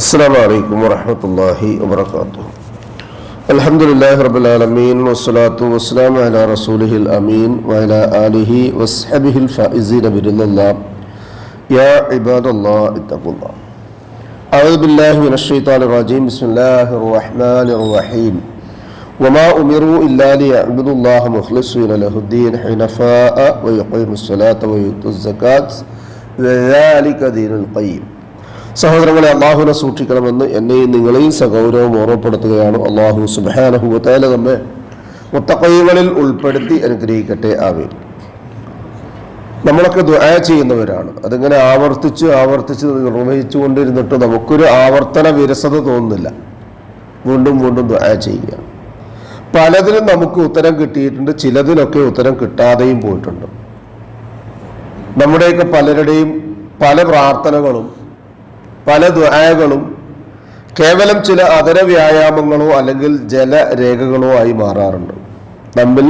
السلام عليكم ورحمة الله وبركاته. الحمد لله رب العالمين والصلاة والسلام على رسوله الأمين وعلى آله وصحبه الفائزين برضا الله يا عباد الله اتقوا الله أعوذ بالله من الشيطان الرجيم بسم الله الرحمن الرحيم وما أمروا إلا ليعبدوا الله مخلصين له الدين حنفاء ويقيموا الصلاة ويؤتوا الزكاة ذلك دين القيم സഹോദരങ്ങളെ അള്ളാഹുവിനെ സൂക്ഷിക്കണമെന്ന് എന്നെയും നിങ്ങളെയും സഗൗരവം ഓർമ്മപ്പെടുത്തുകയാണ് അള്ളാഹു സുബാനഹുബത്തേല നമ്മെ മുത്തക്കൈകളിൽ ഉൾപ്പെടുത്തി അനുഗ്രഹിക്കട്ടെ. ആവേ നമ്മളൊക്കെ ദുആ ചെയ്യുന്നവരാണ്. അതിങ്ങനെ ആവർത്തിച്ച് ആവർത്തിച്ച് നിർവഹിച്ചു കൊണ്ടിരുന്നിട്ട് നമുക്കൊരു ആവർത്തന വിരസത തോന്നുന്നില്ല. വീണ്ടും വീണ്ടും ദുആ ചെയ്യുക പലതിനും നമുക്ക് ഉത്തരം കിട്ടിയിട്ടുണ്ട് ചിലതിലൊക്കെ ഉത്തരം കിട്ടാതെയും പോയിട്ടുണ്ട്. നമ്മുടെയൊക്കെ പലരുടെയും പല പ്രാർത്ഥനകളും പല ദ്വായകളും കേവലം ചില അതര വ്യായാമങ്ങളോ അല്ലെങ്കിൽ ജലരേഖകളോ ആയി മാറാറുണ്ട്. തമ്മിൽ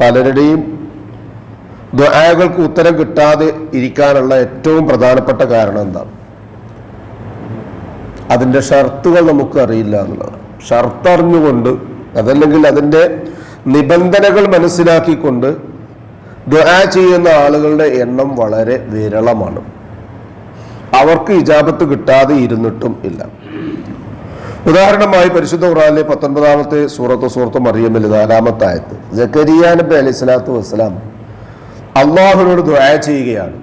പലരുടെയും ദ്വായകൾക്ക് ഉത്തരം കിട്ടാതെ ഇരിക്കാനുള്ള ഏറ്റവും പ്രധാനപ്പെട്ട കാരണം എന്താണ് അതിന്റെ ഷർത്തുകൾ നമുക്ക് അറിയില്ല എന്നുള്ളതാണ്. ഷർത്തറിഞ്ഞുകൊണ്ട് അതല്ലെങ്കിൽ അതിന്റെ നിബന്ധനകൾ മനസ്സിലാക്കിക്കൊണ്ട് ദ്വാ ചെയ്യുന്ന ആളുകളുടെ എണ്ണം വളരെ വിരളമാണ്. അവർക്ക് ഇജാബത്ത് കിട്ടാതെ ഇരുന്നിട്ടും ഇല്ല. ഉദാഹരണമായി പരിശുദ്ധ ഖുറാനിലെ പത്തൊൻപതാമത്തെ സൂറത്ത് സൂറത്ത് മറിയമ്മിൽ നാലാമത്തായത് ജക്കരിയ നബി അലൈഹി സ്വലാത്തു വസ്സലാം അള്ളാഹുവിനോട് ദുആ ചെയ്യുകയാണ്.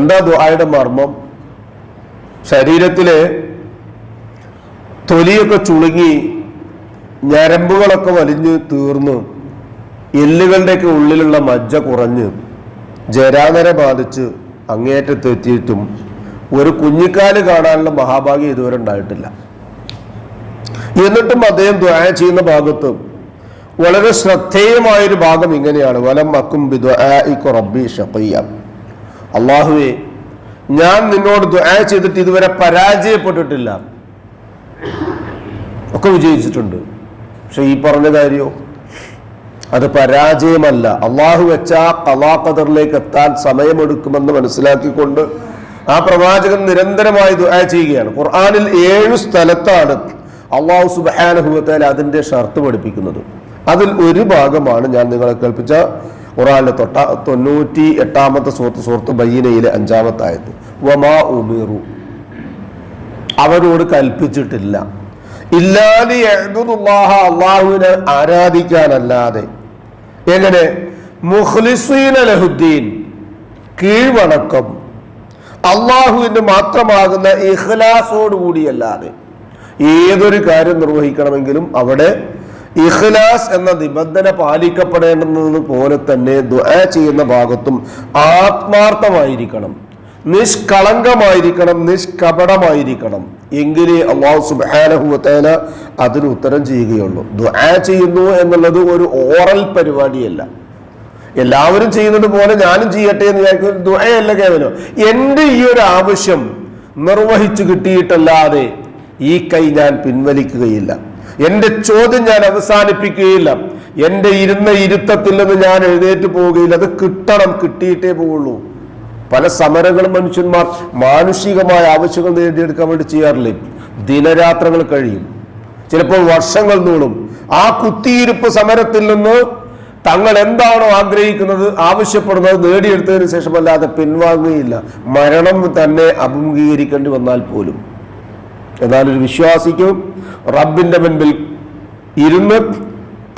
എന്താ ദുആയുടെ മർമ്മം? ശരീരത്തിലെ തൊലിയൊക്കെ ചുളുങ്ങി ഞരമ്പുകളൊക്കെ വലിഞ്ഞ് തീർന്നു എല്ലുകളുടെയൊക്കെ ഉള്ളിലുള്ള മജ്ജ കുറഞ്ഞ് ജരാനര ബാധിച്ച് അങ്ങേയറ്റത്തെത്തിയിട്ടും ഒരു കുഞ്ഞിക്കാൽ കാണാനുള്ള മഹാഭാഗ്യം ഇതുവരെ ഉണ്ടായിട്ടില്ല. എന്നിട്ടും അദ്ദേഹം ദ്വായ ചെയ്യുന്ന ഭാഗത്ത് വളരെ ശ്രദ്ധേയമായൊരു ഭാഗം ഇങ്ങനെയാണ്. വലം മക്കും റബ്ബി അള്ളാഹുവെ ഞാൻ നിന്നോട് ദ്വായ ചെയ്തിട്ട് ഇതുവരെ പരാജയപ്പെട്ടിട്ടില്ല. ഒക്കെ വിജയിച്ചിട്ടുണ്ട്. പക്ഷെ ഈ പറഞ്ഞ കാര്യമോ അത് പരാജയമല്ല. അള്ളാഹു വെച്ച കലാഖദറിലേക്ക് എത്താൻ സമയമെടുക്കുമെന്ന് മനസ്സിലാക്കിക്കൊണ്ട് ആ പ്രവാചകൻ നിരന്തരമായി ദുആ ചെയ്യുകയാണ്. ഖുർആനിൽ ഏഴ് സ്ഥലത്താണ് അള്ളാഹു സുബാനഹുവത്തേൽ അതിന്റെ ഷർത്ത് പഠിപ്പിക്കുന്നത്. അതിൽ ഒരു ഭാഗമാണ് ഞാൻ നിങ്ങളെ കേൾപ്പിച്ച ഖുറാനിലെ തൊട്ട തൊണ്ണൂറ്റി എട്ടാമത്തെ സുഹൃത്ത് സുഹൃത്ത് ബയ്യനയിലെ അഞ്ചാമത്തെ ആയത് വമാ ഉമിറു. അവരോട് കൽപ്പിച്ചിട്ടില്ല. ഇല്ലാതെ അള്ളാഹുവിനെ ആരാധിക്കാനല്ലാതെ. എങ്ങനെ? മുഖ്ലിസീൻ ലഹുദ്ദീൻ. കീഴ്വണക്കം. അള്ളാഹുവിന് മാത്രമാകുന്ന ഇഖ്ലാസോടുകൂടിയല്ലാതെ ഏതൊരു കാര്യം നിർവഹിക്കണമെങ്കിലും അവിടെ ഇഖ്ലാസ് എന്ന നിബന്ധന പാലിക്കപ്പെടേണ്ടുന്നത് പോലെ തന്നെ ദുആ ചെയ്യുന്ന ഭാഗത്തും ആത്മാർത്ഥമായിരിക്കണം നിഷ്കളങ്കമായിരിക്കണം നിഷ്കപടമായിരിക്കണം. എങ്കിലേ അള്ളാഹു സുബാനഹുത്തേന അതിന് ഉത്തരം ചെയ്യുകയുള്ളൂ. ദുആ ചെയ്യുന്നു എന്നുള്ളത് ഒരു ഓറൽ പരിപാടിയല്ല. എല്ലാവരും ചെയ്യുന്നത് പോലെ ഞാനും ചെയ്യട്ടെ എന്ന് വിചാരിക്കുന്നത് ദുആയല്ല കേവലം. എന്റെ ഈ ഒരു ആവശ്യം നിർവഹിച്ചു കിട്ടിയിട്ടല്ലാതെ ഈ കൈ ഞാൻ പിൻവലിക്കുകയില്ല. എന്റെ ചോദ്യം ഞാൻ അവസാനിപ്പിക്കുകയില്ല. എന്റെ ഇരുന്ന ഇരുത്തത്തിൽ നിന്ന് ഞാൻ എഴുന്നേറ്റ് പോവുകയില്ല. അത് കിട്ടണം കിട്ടിയിട്ടേ പോവുള്ളൂ. പല സമരങ്ങളും മനുഷ്യന്മാർ മാനുഷികമായ ആവശ്യങ്ങൾ നേടിയെടുക്കാൻ വേണ്ടി ചെയ്യാറില്ലേ? ദിനരാത്രങ്ങൾ കഴിയും. ചിലപ്പോൾ വർഷങ്ങൾ നീളും. ആ കുത്തിയിരുപ്പ് സമരത്തിൽ നിന്ന് തങ്ങൾ എന്താണോ ആഗ്രഹിക്കുന്നത് ആവശ്യപ്പെടുന്നത് നേടിയെടുത്തതിന് ശേഷമല്ലാതെ പിൻവാങ്ങുകയില്ല. മരണം തന്നെ അഭിമുഖീകരിക്കേണ്ടി വന്നാൽ പോലും. എന്നാൽ ഒരു വിശ്വാസിക്കും റബ്ബിന്റെ മുൻപിൽ ഇരുന്ന്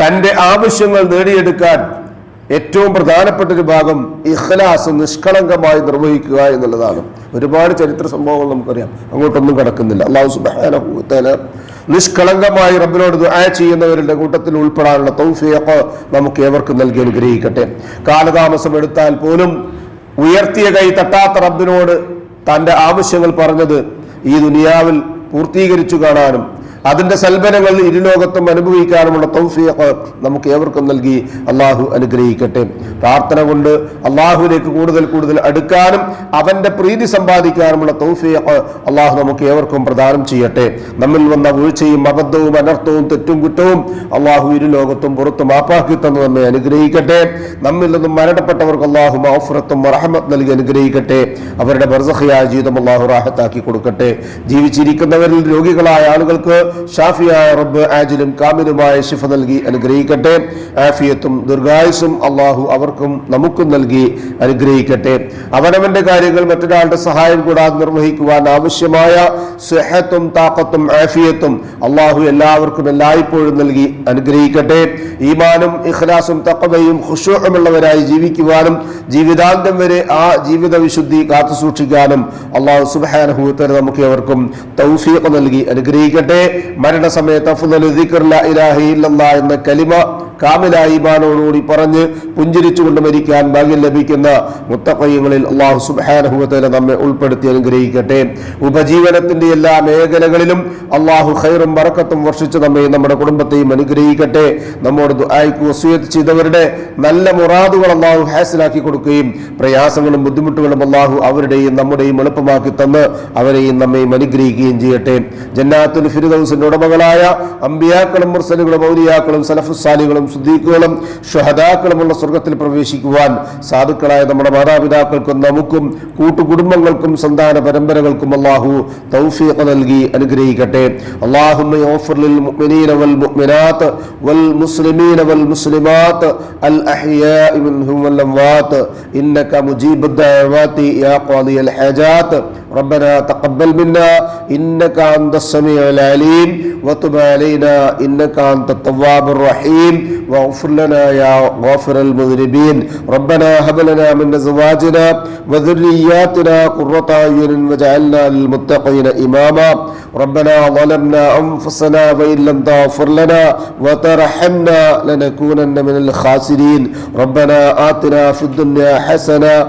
തന്റെ ആവശ്യങ്ങൾ നേടിയെടുക്കാൻ ഏറ്റവും പ്രധാനപ്പെട്ട ഒരു ഭാഗം ഇഖ്ലാസ് നിഷ്കളങ്കമായി നിർവഹിക്കുക എന്നുള്ളതാണ്. ഒരുപാട് ചരിത്ര സംഭവങ്ങൾ നമുക്കറിയാം. അങ്ങോട്ടൊന്നും കിടക്കുന്നില്ല. അള്ളാഹു സുബാന നിഷ്കളങ്കമായി റബ്ബിനോട് ദുആ ചെയ്യുന്നവരുടെ കൂട്ടത്തിൽ ഉൾപ്പെടാനുള്ള തൗഫീഖ് നമുക്ക് ഏവർക്കും നൽകി അനുഗ്രഹിക്കട്ടെ. കാലതാമസം എടുത്താൽ പോലും ഉയർത്തിയ കൈ തട്ടാത്ത റബ്ബിനോട് തന്റെ ആവശ്യങ്ങൾ പറഞ്ഞത് ഈ ദുനിയാവിൽ പൂർത്തീകരിച്ചു കാണാനും അതിന്റെ സൽബനങ്ങൾ ഇരുലോകത്തും അനുഭവിക്കാനുമുള്ള തൗഫീഖ് നമുക്ക് ഏവർക്കും നൽകി അള്ളാഹു അനുഗ്രഹിക്കട്ടെ. പ്രാർത്ഥന കൊണ്ട് അള്ളാഹുവിലേക്ക് കൂടുതൽ കൂടുതൽ അടുക്കാനും അവന്റെ പ്രീതി സമ്പാദിക്കാനുമുള്ള തൗഫീഖ് അള്ളാഹു നമുക്ക് ഏവർക്കും പ്രദാനം ചെയ്യട്ടെ. നമ്മിൽ വന്ന വീഴ്ചയും അബദ്ധവും അനർത്ഥവും തെറ്റും കുറ്റവും അള്ളാഹു ഇരുലോകത്തും പുറത്ത് മാപ്പാക്കി തന്നു നമ്മെ അനുഗ്രഹിക്കട്ടെ. നമ്മിൽ നിന്നും മരണപ്പെട്ടവർക്ക് അള്ളാഹു മൗഫറത്തും റഹമത്ത് നൽകി അനുഗ്രഹിക്കട്ടെ. അവരുടെ ബർസഹയായ ജീവിതം അള്ളാഹു റാഹത്താക്കി കൊടുക്കട്ടെ. ജീവിച്ചിരിക്കുന്നവരിൽ രോഗികളായ ആളുകൾക്ക് ഷാഫിയായ റബ്ബ് ആജിലും കാമിലുമായ ശിഫ നൽകി അനുഗ്രഹിക്കട്ടെ. ആഫിയത്തും ദീർഘായുസും അള്ളാഹു അവർക്കും നമുക്കും നൽകി അനുഗ്രഹിക്കട്ടെ. അവനവന്റെ കാര്യങ്ങൾ മറ്റൊരാളുടെ സഹായം കൂടാതെ നിർവഹിക്കുവാൻ ആവശ്യമായ സ്വഹത്തും താക്കത്തും ആഫിയത്തും അള്ളാഹു എല്ലാവർക്കും എല്ലായ്പ്പോഴും നൽകി അനുഗ്രഹിക്കട്ടെ. ഈമാനും ഇഖ്ലാസും തക്കവയും ഖുഷൂഹമുള്ളവരായി ജീവിക്കുവാനും ജീവിതാന്തം വരെ ആ ജീവിത വിശുദ്ധി കാത്തു സൂക്ഷിക്കാനും അള്ളാഹു സുബാനഹൂത്തര നമുക്ക് അവർക്കും തൗഫീഖ് നൽകി അനുഗ്രഹിക്കട്ടെ. മരണസമയത്ത് അഫ്ദലു ദിക്ർ ലാ ഇലാഹ ഇല്ലല്ലാഹ് എന്ന കലിമ കാമിലായ ഈമാനോടുകൂടി പറഞ്ഞ് പുഞ്ചിരിച്ചുകൊണ്ട് മരിക്കാൻ ഭാഗ്യം ലഭിക്കുന്ന മുത്തക്കയ്യങ്ങളിൽ അള്ളാഹു സുബാനഹുബത്തേന നമ്മെ ഉൾപ്പെടുത്തി അനുഗ്രഹിക്കട്ടെ. ഉപജീവനത്തിന്റെ എല്ലാ മേഖലകളിലും അള്ളാഹു ഖൈറും വറക്കത്തും വർഷിച്ച് നമ്മെ നമ്മുടെ കുടുംബത്തെയും അനുഗ്രഹിക്കട്ടെ. നമ്മോട് ദുആയ്ക്ക് വസൂയത്ത് ചെയ്തവരുടെ നല്ല മുറാദുകൾ അള്ളാഹു ഹാസിലാക്കി കൊടുക്കുകയും പ്രയാസങ്ങളും ബുദ്ധിമുട്ടുകളും അള്ളാഹു അവരുടെയും നമ്മുടെയും എളുപ്പമാക്കി തന്ന് അവരെയും നമ്മയും അനുഗ്രഹിക്കുകയും ചെയ്യട്ടെ. ജന്നാത്തുൽ ഫിരുദൌസിന്റെ ഉടമകളായ അമ്പിയാക്കളും മുർസലുകളും ഔലിയാക്കളും സലഫുസാലികളും സുദ്ദീഖുകളും ഷഹദാക്കളുമുള്ള സ്വർഗത്തിൽ പ്രവേശിക്കുവാൻ സാധുക്കളായ നമ്മുടെ മാതാപിതാക്കൾക്കും നമുക്കും കൂട്ടുകുടുംബങ്ങൾക്കും സന്താന പരമ്പരകൾക്കും അള്ളാഹു തൗഫീഖ് നൽകി അനുഗ്രഹിക്കട്ടെ اللهم اغفر للمؤمنين والمؤمنات والمسلمين والمسلمات الأحياء منهم والأموات إنك مجيب الدعوات يا قاضي الحاجات ربنا تقبل منا إنك أنت السميع العليم وتب علينا إنك أنت التواب الرحيم واغفر لنا يا غافر المذنبين. ربنا هب لنا من أزواجنا وذرياتنا قرة أعين واجعلنا للمتقين إماما. ربنا ظلمنا أنفسنا وإن لم تغفر لنا وترحمنا لنكونن من الخاسرين. ربنا آتنا في الدنيا حسنة